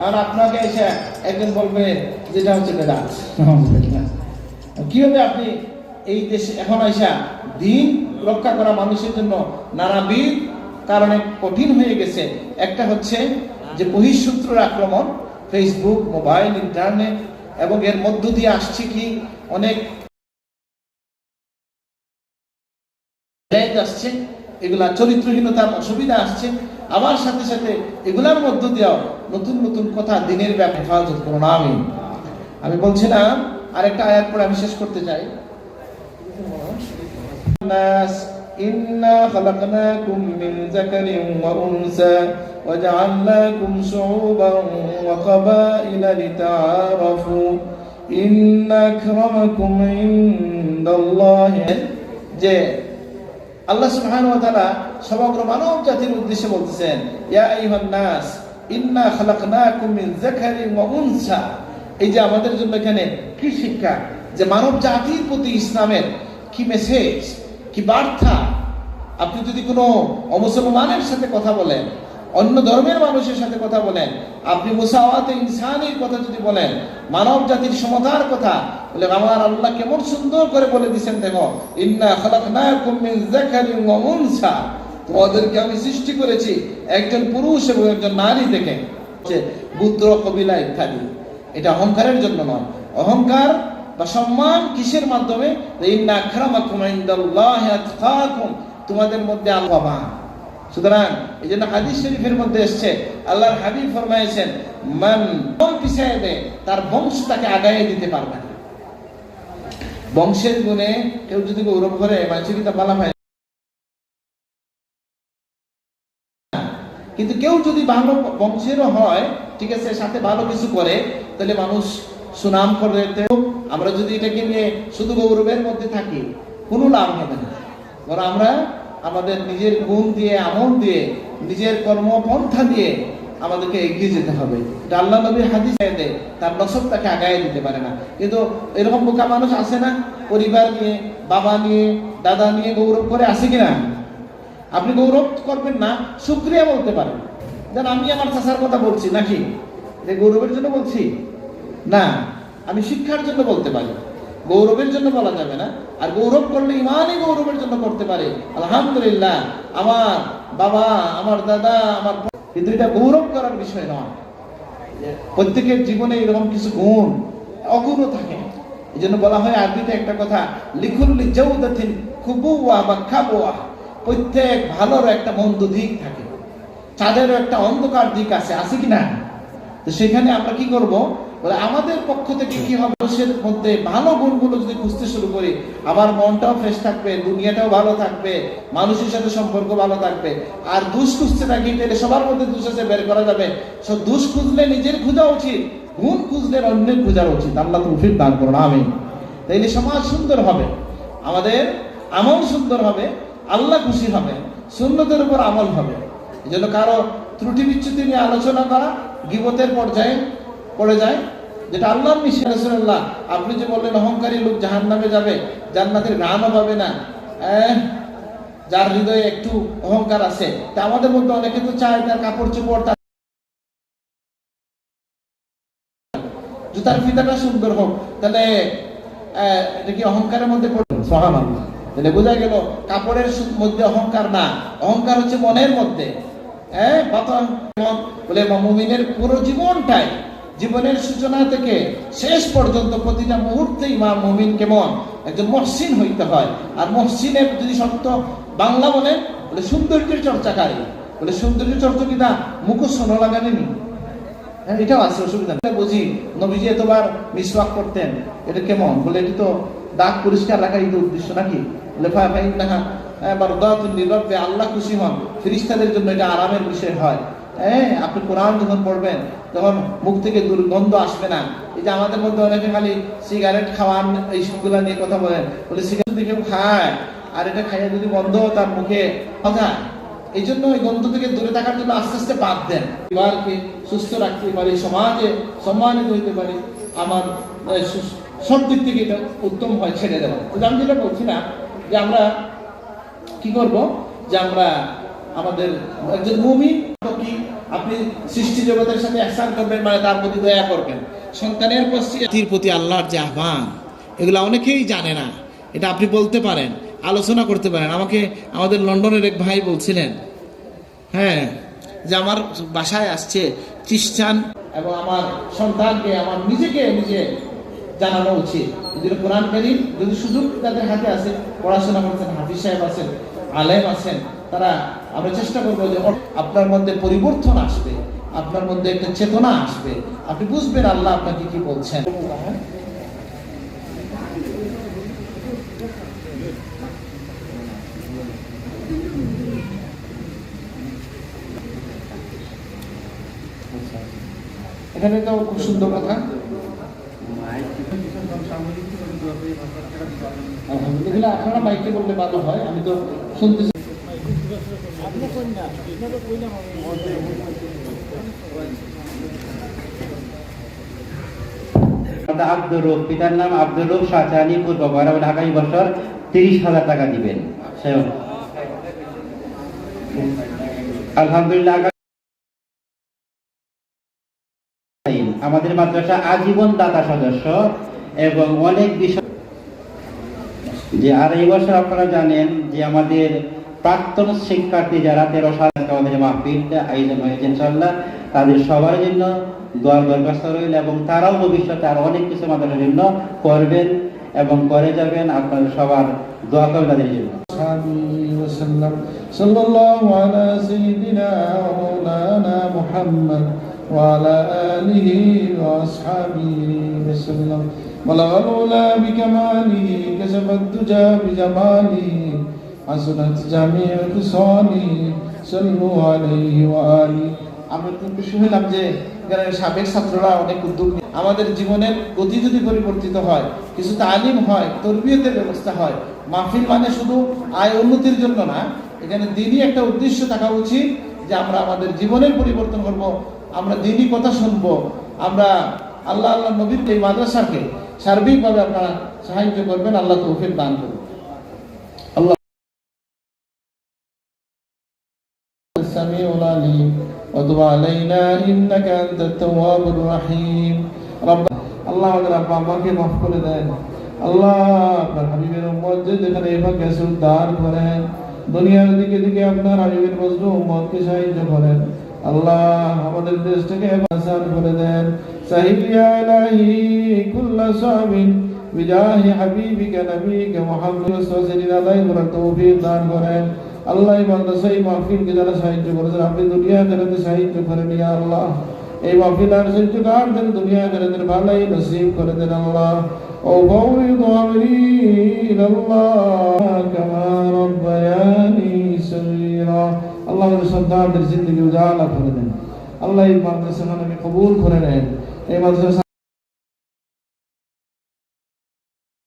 আর আপনাকে এসে একজন বলবে যেটা হচ্ছে বেদাত। কীভাবে আপনি এই দেশে এখন আইসা দিন রক্ষা করা মানুষের জন্য নানাবিধ কারণে কঠিন হয়ে গেছে একটা হচ্ছে যে বহিঃসূত্রের আক্রমণ ফেসবুক মোবাইল ইন্টারনেট এবং এর মধ্য দিয়ে আসছে কি অনেক আসছে এগুলা চরিত্রহীনতার অসুবিধা আসছে আবার সাথে সাথে এগুলার মধ্য দিয়েও নতুন নতুন কথা দিনের ব্যাপ হেফাজত করুন আমি আমি বলছিলাম আরেকটা আয়াত পরে আমি শেষ করতে চাই الناس إنا خلقناكم من ذكر وأنثى وجعلناكم شعوبا وقبائل لتعارفوا إن أكرمكم عند الله যে আল্লাহ সুবহানাহু ওয়া সমগ্র মানব জাতির উদ্দেশ্যে বলতেছেন, ইয়া আইয়ুহান নাস, ইন্না খালাকনাকুম মিন যাকারিন ওয়া উনসা। এই যে আমাদের জন্য এখানে কি শিক্ষা? যে মানব জাতির প্রতি ইসলামের কি মেসেজ কি বার্তা? আপনি যদি কোনো অমুসলমানের সাথে কথা বলেন, অন্য ধর্মের মানুষের সাথে কথা বলেন আপনি মুসাওয়াতে ইনসানের কথা যদি বলেন, মানব জাতির সমতার কথা বলে আমার আল্লাহ কেমন সুন্দর করে বলে দিছেন দেখো, ইন্না খালাকনাকুম মিন যাকারিন ওয়া উনসা। তোমাদেরকে আমি সৃষ্টি করেছি একজন পুরুষ এবং একজন নারী থেকে। বুদ্র কবিলা ইত্যাদি। এটা অহংকারের জন্য নয়। অহংকার বা সম্মান কিসের মাধ্যমে? ইন্না আক্রামাকুম ইনদাল্লাহি আতকাকুম তোমাদের মধ্যে আল্লাহ সুতরাং এই জন্য হাদিস শরীফের মধ্যে এসছে, আল্লাহর হাবিব ফরমাইছেন মান পিছিয়ে দেয় তার বংশ তাকে আগায় দিতে পারবে না। বংশের গুণে কেউ যদি গৌরব করে মানুষের কিন্তু বলা হয় কিন্তু কেউ যদি ভালো বংশেরও হয়, ঠিক আছে, সাথে ভালো কিছু করে, তাহলে মানুষ সুনাম করে আমরা যদি এটাকে নিয়ে শুধু গৌরবের মধ্যে থাকি, কোনো লাভ হবে না। আমরা আমাদের নিজের গুণ দিয়ে, আমল দিয়ে, নিজের কর্মপন্থা দিয়ে আমাদেরকে এগিয়ে যেতে হবে। আল্লাহ নবীর হাদিস তার নসব তাকে আগায় দিতে পারে না। কিন্তু এরকম বোকা মানুষ আছে না? পরিবার নিয়ে, বাবা নিয়ে, দাদা নিয়ে গৌরব করে আসে কিনা? আপনি গৌরব করবেন না, শুক্রিয়া বলতে পারেন। যেন আমি আমার চাষার কথা বলছি নাকি? যে গৌরবের জন্য বলছি? না, আমি শিক্ষার জন্য বলতে পারি। গৌরবের জন্য বলা যাবে না। আর গৌরব করলে ইমানই গৌরবের জন্য করতে পারে। আলহামদুলিল্লাহ, আমার বাবা, আমার দাদা, আমার কিন্তু এটা গৌরব করার বিষয় নয়। প্রত্যেকের জীবনে এরকম কিছু গুণ, অগুণও থাকে। এই জন্য বলা হয় আরবিতে একটা কথা লিখুল্লি বা প্রত্যেক ভালোর একটা মন্দ দিক থাকে। চাঁদেরও একটা অন্ধকার দিক আছে আছে কি না তো সেখানে আমরা কি করব? বলে আমাদের পক্ষ থেকে কি হবে? মানুষের মধ্যে ভালো গুণগুলো যদি খুঁজতে শুরু করি আমার মনটাও ফ্রেশ থাকবে, দুনিয়াটাও ভালো থাকবে, মানুষের সাথে সম্পর্ক ভালো থাকবে। আর দুষ খুঁজতে থাকি তাহলে সবার মধ্যে দুষ আছে, বের করা যাবে। সব দুষ খুঁজলে নিজের খোঁজা উচিত, গুণ খুঁজলে অন্যের খোঁজা উচিত। আল্লাহ তৌফিক দান করুন আমি তাইলে সমাজ সুন্দর হবে। আমাদের আমল সুন্দর হবে, আল্লাহ খুশি হবে, সুন্নতের উপর আমল হবে। এই জন্য কারও ত্রুটি বিচ্যুতি নিয়ে আলোচনা করা, গিবতের পর্যায়ে পড়ে যায়, যেটা আল্লাহ রসুল্লাহ আপনি যে বললেন অহংকারী লোক জাহান নামে যাবে, জান্নাতের গানও পাবে না। যার হৃদয়ে একটু অহংকার আছে, তা আমাদের মধ্যে অনেকে তো চায় তার কাপড় চোপড়, তার জুতার ফিতাটা সুন্দর হোক, তাহলে এটা কি অহংকারের মধ্যে তাহলে বোঝা গেল, কাপড়ের মধ্যে অহংকার না, অহংকার হচ্ছে মনের মধ্যে। হ্যাঁ বলে মুমিনের পুরো জীবনটাই জীবনের সূচনা থেকে শেষ পর্যন্ত প্রতিটা মুহূর্তে ইমাম মমিন কেমন? একজন মহসিন হইতে হয়। আর মহসিনের যদি সত্য বাংলা বলে বলে সৌন্দর্যের চর্চাকারী বলে সৌন্দর্য চর্চা কি না মুখোশ সোনো লাগানেনি হ্যাঁ এটাও আছে, অসুবিধা। বুঝি নবীজি এতবার মিসওয়াক করতেন। এটা কেমন? বলে এটি তো দাগ পরিষ্কার রাখার এই উদ্দেশ্য নাকি? বলে ফাই ফাই না এবার আল্লাহ খুশি হন। ফিরিস্তাদের জন্য এটা আরামের বিষয় হয়। হ্যাঁ আপনি কোরআন যখন পড়বেন তখন মুখ থেকে দুর্গন্ধ আসবে না। এই যে আমাদের মধ্যে অনেকে খালি সিগারেট খাওয়ান, এই সবগুলা নিয়ে কথা বলেন। বলে সিগারেট যদি কেউ খায়, আর এটা খাইয়ে যদি বন্ধ তার মুখে কথা? এই জন্য ওই গন্ধ থেকে দূরে থাকার জন্য আস্তে আস্তে বাদ দেন। পরিবারকে সুস্থ রাখতে পারি, সমাজে সম্মানিত হইতে পারি। আমার সব দিক থেকে এটা উত্তম হয়, ছেড়ে দেওয়া। তো আমি যেটা বলছি না, যে আমরা কি করব? যে আমরা আমাদের একজন মুমিন আপনি সৃষ্টি জগতের সাথে একসান করবেন মানে তার প্রতি দয়া করবেন। সন্তানের প্রতি প্রতি আল্লাহর যে আহ্বান, এগুলো অনেকেই জানে না। এটা আপনি বলতে পারেন, আলোচনা করতে পারেন। আমাকে আমাদের লন্ডনের এক ভাই বলছিলেন হ্যাঁ যে আমার বাসায় আসছে খ্রিস্টান এবং আমার সন্তানকে, আমার নিজেকে নিজে জানানো উচিত। যদি কোরআন কারিম, যদি সুযোগ তাদের হাতে আছে পড়াশোনা করছেন, হাফিজ সাহেব আছেন, আলেম আছেন, তারা আমরা চেষ্টা করব যে আপনার মধ্যে পরিবর্তন আসবে, আপনার মধ্যে একটা চেতনা আসবে। আপনি বুঝবেন আল্লাহ আপনাকে কি বলছেন। এখানে তো খুব সুন্দর কথা। আপনারা মাইকে বললে ভালো হয়, আমি তো শুনতে আমাদের আব্দুর পিতার নাম আব্দুর পূর্ব আগামী বছর তিরিশ হাজার টাকা দিবেন। আলহামদুলিল্লাহ আমাদের মাদ্রাসা আজীবন দাতা সদস্য, এবং অনেক বিষয় যে আর এই বছর আপনারা জানেন যে আমাদের প্রাক্তন শিক্ষার্থী যারা তেরো সাল থেকে আমাদের মাহফিলটা আয়োজন হয়েছে ইনশাল্লাহ তাদের সবার জন্য দোয়ার দরখাস্ত রইল এবং তারাও ভবিষ্যতে আরো অনেক কিছু আমাদের জন্য করবেন এবং করে যাবেন আপনাদের সবার দোয়া করবেন তাদের জন্য وصحبه وسلم صلى الله على سيدنا ومولانا محمد وعلى آله وأصحابه وسلم بلغ الأولى بكماله كشف الدجى بجماله حسنت جميع খুসানি صلوا عليه وآله. আমরা তো খুশি হলাম যে গ্রামের সাবেক ছাত্ররা অনেক উদ্যোগ আমাদের জীবনের গতি যদি পরিবর্তিত হয়, কিছু তালিম হয়, তরবিয়তের ব্যবস্থা হয়, মাহফিল মানে শুধু আয় উন্নতির জন্য না, এখানে দিনই একটা উদ্দেশ্য থাকা উচিত যে আমরা আমাদের জীবনের পরিবর্তন করব, আমরা দিনই কথা শুনব, আমরা আল্লাহ আল্লাহ নবীর এই মাদ্রাসাকে সার্বিকভাবে আপনারা সাহায্য করবেন, আল্লাহ তৌফিক দান করবেন السميع العليم وتب علينا إنك أنت التواب الرحيم رب আল্লাহ আমাদের আব্বা আম্মাকে মাফ করে দেন আল্লাহ আপনার হাবিবের উম্মত যে যেখানে এবার গেছে উদ্ধার করেন দুনিয়ার দিকে দিকে আপনার হাবিবের মজলু উম্মতকে সাহায্য করেন আল্লাহ আমাদের দেশটাকে আসান করে দেন সাহিলিয়া ইলাহি কুল্লা সাবিন বিজাহি হাবিবিকা নবীকা মুহাম্মদ সাল্লাল্লাহু আলাইহি ওয়া সাল্লাম তৌফিক দান করেন আল্লাহ মাদ্রাসা এই মাহফিলকে যারা সাহায্য করেছেন, আপনি দুনিয়া জগতে সাহায্য করেন ইয়া আল্লাহ। এই মাহফিল আর সাহায্য কারদের দুনিয়া জগতের ভালাই নসিব করে দেন আল্লাহ। ও বৌরিদ আমরি ইলাল্লাহ, কামা রব্বায়ানি সগীরা। আল্লাহ আমাদের সন্তানদের জিন্দগি উজালা করে দেন। আল্লাহ এই মাদ্রাসা খানাকে কবুল করে নেন। এই মাদ্রাসা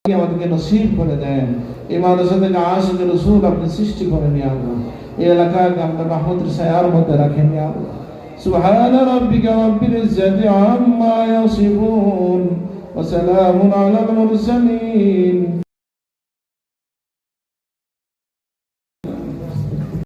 আমাদেরকে নসিব করে দেন এই মাদ্রাসা থেকে আশিক রসুল আপনি সৃষ্টি করেন ইয়া আল্লাহ এই এলাকাকে আপনার রহমতের ছায়ার মধ্যে রাখেন ইয়া আল্লাহ سبحان ربك رب العزة عما يصفون وسلام على المرسلين